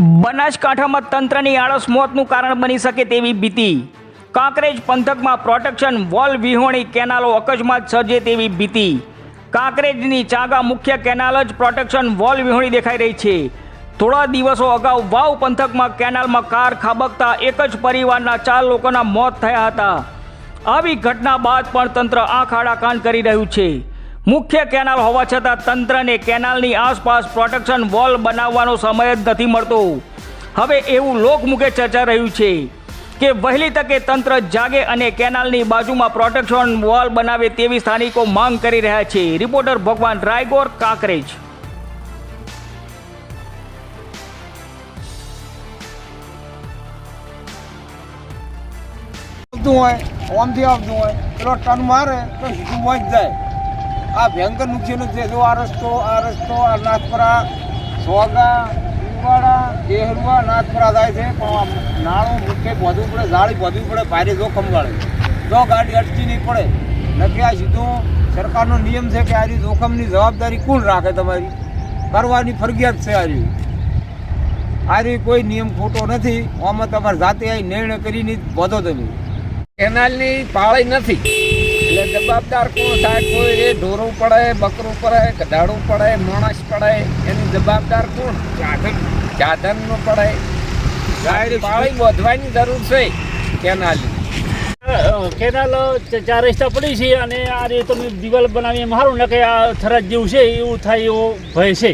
બનાસકાંઠામાં તંત્રની આળસ મોતનું કારણ બની શકે તેવી ભીતિ. કાંકરેજ પંથકમાં પ્રોટેક્શન, વોલ વિહોણી કેનાલો અકસ્માત સર્જે તેવી ભીતિ. કાંકરેજની ચાગા મુખ્ય કેનાલ જ પ્રોટેક્શન, વોલ વિહોણી દેખાઈ રહી છે. થોડા દિવસો અગાઉ વાવ પંથકમાં કેનાલમાં કાર ખાબકતા એક જ પરિવારના ચાર લોકોના મોત થયા હતા. આવી ઘટના બાદ પણ તંત્ર આંખ આડા કાન કરી રહ્યું છે. મુખ્ય કેનાલ હોવા છતાં તંત્રને કેનાલની આસપાસ પ્રોટેક્શન વોલ બનાવવાનો સમય જ નથી મળતો. હવે એવું લોકમુખે ચર્ચા રહ્યું છે કે વહેલી તકે તંત્ર જાગે અને કેનાલની બાજુમાં પ્રોટેક્શન વોલ બનાવે તેવી સ્થાનિકો માંગ કરી રહ્યા છે. રિપોર્ટર ભગવાન રાયગોર કાંકરેજ. આવતું હોય ઓમથી આવતું હોય, પેલો ટન મારે તો સીધું જાય. આ ભયંકર નુકસાન છે. જો આ રસ્તો આ રસ્તો, આ નાથપરા સોગા ઉવાડા દેહરવા નાથપરા થાય છે, પણ નાળું મુખ્ય બધું પડે જાળી બધું પડે, ભારે જોખમ વાળે જો ગાડી અટકી નહીં પડે નથી આ સીધું સરકારનો નિયમ છે કે આજે જોખમની જવાબદારી કોણ રાખે તમારી? કરવાની ફરજિયાત છે આરી આરી કોઈ નિયમ ખોટો નથી. આમાં તમારે જાતે આ નિર્ણય કરીને બધો તમે. કેનાલની પાળી નથી. જવાબદાર કોણ થાય? કોઈ એ ઢોરું પડે બકરું પડે ગધાડું પડે માણસ પડે એની જવાબદાર કોણ? સાધનનું પડે. પાળી બોધવાની જરૂર છે કેનાલ. કેનાલ ચાર રસ્તા પડી છે અને આ રીતે તમે દિવાલ બનાવી એમ સારું ને કે આ થરજ જેવું છે એવું થાય એવો ભય છે.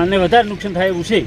અને વધારે નુકસાન થાય એવું છે.